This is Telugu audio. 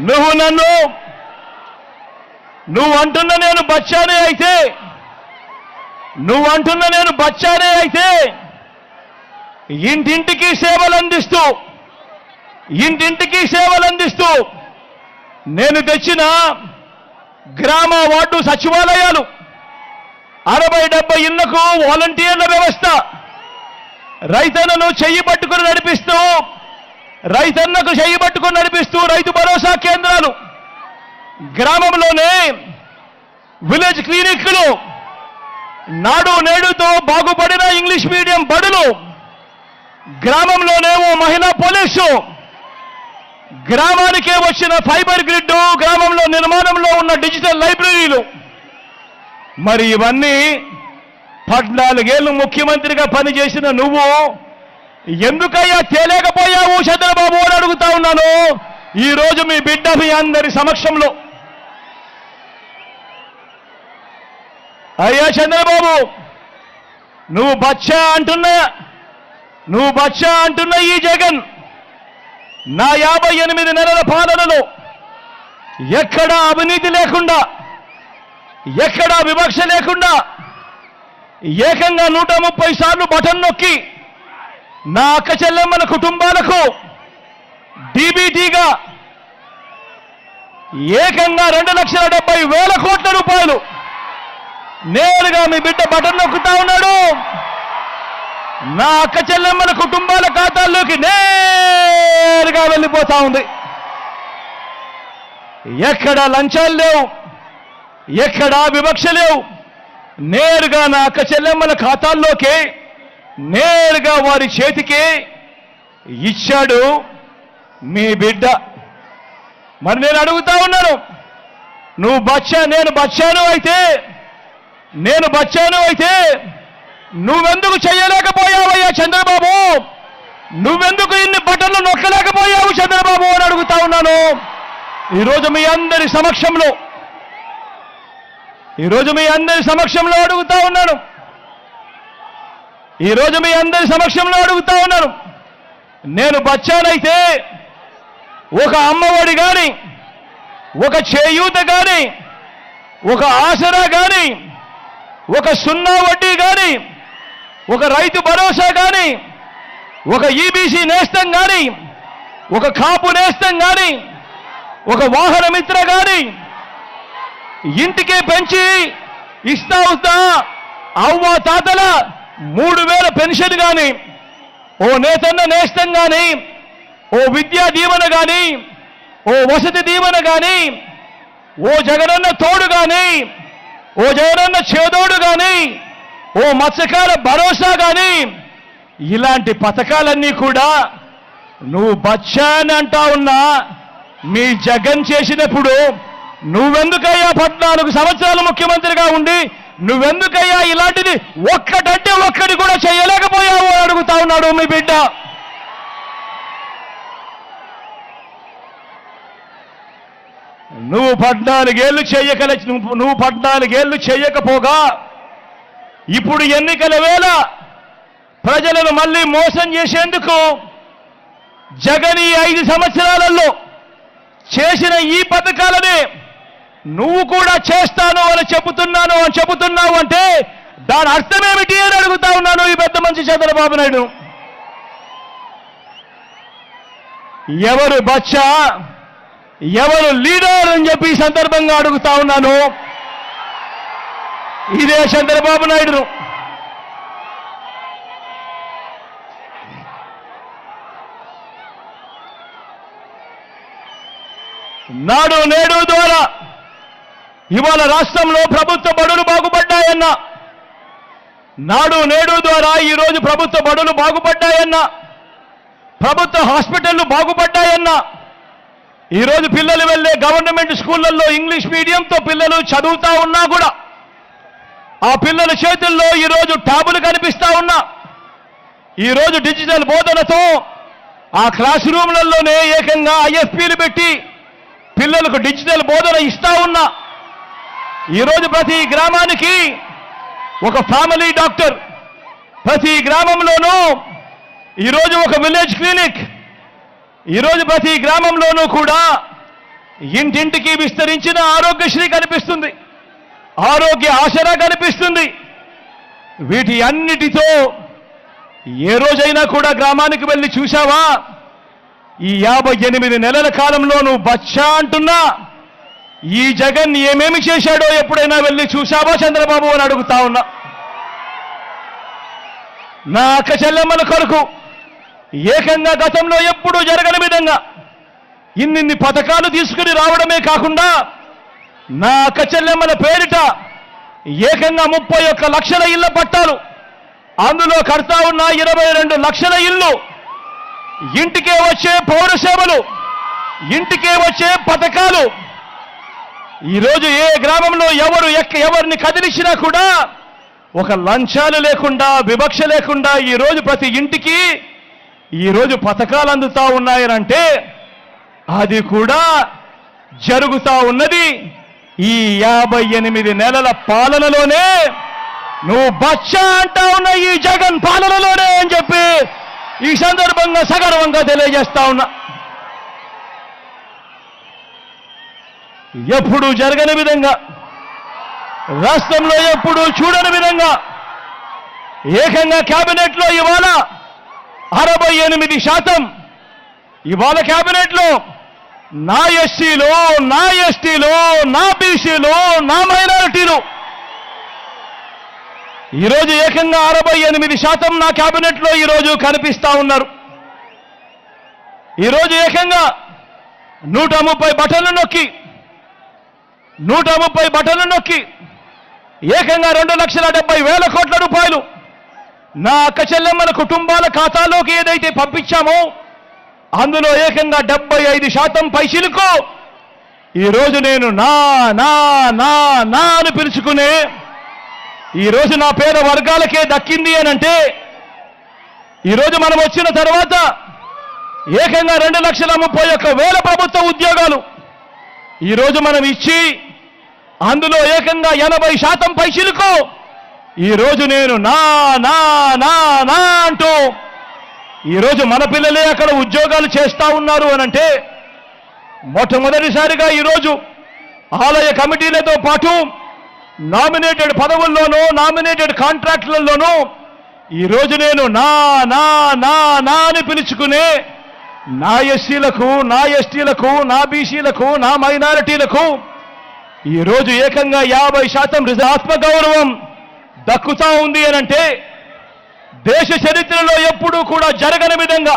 నువ్వు నన్ను నువ్వు అంటున్న నేను బచ్చానే అయితే నువ్వు అంటున్న నేను బచ్చానే అయితే ఇంటింటికి సేవలు అందిస్తూ ఇంటింటికి సేవలు అందిస్తూ నేను తెచ్చిన గ్రామ వార్డు సచివాలయాలు అరవై డెబ్బై ఇళ్ళకు వాలంటీర్ల వ్యవస్థ. రైతన్నను చెయ్యి పట్టుకుని నడిపిస్తూ రైతన్నకు చెయ్యి పట్టుకుని నడిపిస్తూ రైతు భరోసా కేంద్రాలు గ్రామంలోనే విలేజ్ క్లినిక్లు నాడు నేడుతో బాగుపడిన ఇంగ్లీష్ మీడియం బడులు గ్రామంలోనే ఓ మహిళా పోలీసు గ్రామానికే వచ్చిన ఫైబర్ గ్రిడ్ గ్రామంలో నిర్మాణంలో ఉన్న డిజిటల్ లైబ్రరీలు మరి ఇవన్నీ పద్నాలుగేళ్ళు ముఖ్యమంత్రిగా పనిచేసిన నువ్వు ఎందుకయ్యా తేలేకపోయావు చంద్రబాబు అని అడుగుతా ఉన్నాను. ఈ రోజు మీ బిడ్డ మీ అందరి సమక్షంలో. అయ్యా చంద్రబాబు నువ్వు బచ్చా అంటున్నా నువ్వు బచ్చా అంటున్న ఈ జగన్ నా యాభై ఎనిమిది నెలల పాలనలో ఎక్కడా అవినీతి లేకుండా ఎక్కడా వివక్ష లేకుండా ఏకంగా నూట ముప్పై సార్లు బటన్ నొక్కి నా అక్క చెల్లెమ్మల కుటుంబాలకు డీబీటీగా ఏకంగా రెండు లక్షల డెబ్బై వేల కోట్ల రూపాయలు నేరుగా మీ బిడ్డ బటన్ నొక్కుతా ఉన్నాడు. నా అక్క చెల్లెమ్మల కుటుంబాల ఖాతాల్లోకి నేరుగా వెళ్ళిపోతా ఉంది. ఎక్కడ లంచాలు లేవు. ఎక్కడా వివక్ష లేవు. నేరుగా నా అక్క చెల్లెమ్మల ఖాతాల్లోకి నేరుగా వారి చేతికి ఇచ్చాడు మీ బిడ్డ. మరి నేను అడుగుతా ఉన్నాను నువ్వు బచ్చా నేను బచ్చాను అయితే నేను బచ్చాను అయితే నువ్వెందుకు చేయలేకపోయావయ్యా చంద్రబాబు? నువ్వెందుకు ఇన్ని బటన్లు నొక్కలేకపోయావు చంద్రబాబు అని అడుగుతా ఉన్నాను. ఈరోజు మీ అందరి సమక్షంలో ఈరోజు మీ అందరి సమక్షంలో అడుగుతా ఉన్నాను. ఈరోజు మీ అందరి సమక్షంలో అడుగుతా ఉన్నాను. నేను బచ్చానైతే ఒక అమ్మఒడి కానీ ఒక చేయూత కానీ ఒక ఆసరా కానీ ఒక సున్నా వడ్డీ కానీ ఒక రైతు భరోసా కానీ ఒక ఈబీసీ నేస్తం కానీ ఒక కాపు నేస్తం కానీ ఒక వాహన మిత్ర కానీ ఇంటికే పెంచి ఇస్తా వస్తా. అవ్వ తాతల మూడు వేల పెన్షన్ కానీ ఓ నేతన్న నేస్తం కానీ ఓ విద్యా దీవెన కానీ ఓ వసతి దీవెన కానీ ఓ జగనన్న తోడు కానీ ఓ జగనన్న చేదోడు కానీ ఓ మత్స్యకార భరోసా కానీ ఇలాంటి పథకాలన్నీ కూడా నువ్వు బచ్చానంటా ఉన్నా మీ జగన్ చేసినప్పుడు నువ్వెందుకయ్యా పద్నాలుగు సంవత్సరాలు ముఖ్యమంత్రిగా ఉండి నువ్వెందుకయ్యా ఇలాంటిది ఒక్కటంటే ఒక్కటి కూడా చేయలేకపోయావు అని అడుగుతా ఉన్నాడు మీ బిడ్డ. నువ్వు పద్నాలుగేళ్ళు చేయకల నువ్వు నువ్వు పద్నాలుగేళ్ళు చేయకపోగా ఇప్పుడు ఎన్నికల వేళ ప్రజలను మళ్ళీ మోసం చేసేందుకు జగన్ ఈ ఐదు సంవత్సరాలలో చేసిన ఈ పథకాలనే నువ్వు కూడా చేస్తాను అని చెబుతున్నాను అని చెబుతున్నావు అంటే దాని అర్థం ఏమిటి అని అడుగుతా ఉన్నాను ఈ పెద్ద మంచి చంద్రబాబు నాయుడు. ఎవరు బచ్చా ఎవరు లీడర్ అని చెప్పి ఈ సందర్భంగా అడుగుతా ఉన్నాను. ఇదే చంద్రబాబు నాయుడును నాడు నేడు ద్వారా ఇవాళ రాష్ట్రంలో ప్రభుత్వ బడులు బాగుపడ్డాయన్న. నాడు నేడు ద్వారా ఈరోజు ప్రభుత్వ బడులు బాగుపడ్డాయన్న. ప్రభుత్వ హాస్పిటళ్ళు బాగుపడ్డాయన్న. ఈరోజు పిల్లలు వెళ్ళే గవర్నమెంట్ స్కూళ్ళల్లో ఇంగ్లీష్ మీడియంతో పిల్లలు చదువుతా ఉన్నా కూడా ఆ పిల్లల చేతుల్లో ఈరోజు ట్యాబులు కనిపిస్తా ఉన్నా. ఈరోజు డిజిటల్ బోధనతో ఆ క్లాస్ రూమ్లలోనే ఏకంగా ఐఎఫ్పీలు పెట్టి పిల్లలకు డిజిటల్ బోధన ఇస్తా ఉన్నా. ఈరోజు ప్రతి గ్రామానికి ఒక ఫ్యామిలీ డాక్టర్ ప్రతి గ్రామంలోనూ ఈరోజు ఒక విలేజ్ క్లినిక్ ఈరోజు ప్రతి గ్రామంలోనూ కూడా ఇంటింటికి విస్తరించిన ఆరోగ్యశ్రీ కనిపిస్తుంది. ఆరోగ్య ఆసరా కనిపిస్తుంది. వీటి అన్నిటితో ఏ రోజైనా కూడా గ్రామానికి వెళ్ళి చూశావా? ఈ యాభై ఎనిమిది నెలల కాలంలో నువ్వు బచ్చా అంటున్నా. ఈ జగన్ ఏమేమి చేశాడో ఎప్పుడైనా వెళ్ళి చూశావా చంద్రబాబు అని అడుగుతా ఉన్నా. నా అక్క చెల్లెమ్మల కొరకు ఏకంగా గతంలో ఎప్పుడూ జరగని విధంగా ఇన్నిన్ని పథకాలు తీసుకుని రావడమే కాకుండా నా అక్క చెల్లెమ్మల పేరిట ఏకంగా ముప్పై ఒక్క లక్షల ఇళ్ళ పట్టాలు అందులో కడతా ఉన్న ఇరవై రెండు లక్షల ఇల్లు ఇంటికే వచ్చే పౌర సేవలు ఇంటికే వచ్చే పథకాలు ఈరోజు ఏ గ్రామంలో ఎవరు ఎక్క ఎవరిని కదిలించినా కూడా ఒక లంచాలు లేకుండా వివక్ష లేకుండా ఈరోజు ప్రతి ఇంటికి ఈరోజు పథకాలు అందుతా ఉన్నాయనంటే అది కూడా జరుగుతా ఉన్నది. ఈ యాభై ఎనిమిది నెలల పాలనలోనే నువ్వు బచ్చా అంటా ఉన్న ఈ జగన్ పాలనలోనే అని చెప్పి ఈ సందర్భంగా సగర్వంగా తెలియజేస్తా ఉన్నా. ఎప్పుడూ జరగని విధంగా రాష్ట్రంలో ఎప్పుడు చూడని విధంగా ఏకంగా క్యాబినెట్లో ఇవాళ అరవై ఎనిమిది శాతం. ఇవాళ కేబినెట్లో నా ఎస్సీలు నా ఎస్టీలు నా బీసీలు నా మైనారిటీలు. ఈరోజు ఏకంగా అరవై ఎనిమిది శాతం నా కేబినెట్లో ఈరోజు కనిపిస్తా ఉన్నారు. ఈరోజు ఏకంగా నూట ముప్పై బటన్లు నొక్కి నూట ముప్పై బటన్లు నొక్కి ఏకంగా రెండు లక్షల డెబ్బై వేల కోట్ల రూపాయలు నా అక్క చెల్లెమ్మల కుటుంబాల ఖాతాలోకి ఏదైతే పంపించామో అందులో ఏకంగా డెబ్బై ఐదు శాతం పైసలకు ఈరోజు నేను నా నా నా నా అని పిలుచుకునే ఈరోజు నా పేద వర్గాలకే దక్కింది అని అంటే ఈరోజు మనం వచ్చిన తర్వాత ఏకంగా రెండు లక్షల ముప్పై ఒక్క వేల ప్రభుత్వ ఉద్యోగాలు ఈరోజు మనం ఇచ్చి అందులో ఏకంగా ఎనభై శాతం పైసలకు ఈరోజు నేను నా నా నా నా అంటూ ఈరోజు మన పిల్లలే అక్కడ ఉద్యోగాలు చేస్తా ఉన్నారు అనంటే మొట్టమొదటిసారిగా ఈరోజు ఆలయ కమిటీలతో పాటు నామినేటెడ్ పదవుల్లోనూ నామినేటెడ్ కాంట్రాక్టులలోనూ ఈరోజు నేను నా నా నా నా అని పిలుచుకునే నా ఎస్సీలకు నా ఎస్టీలకు నా బీసీలకు నా మైనారిటీలకు ఈరోజు ఏకంగా యాభై శాతం ఆత్మగౌరవం దక్కుతా ఉంది అనంటే దేశ చరిత్రలో ఎప్పుడూ కూడా జరగని విధంగా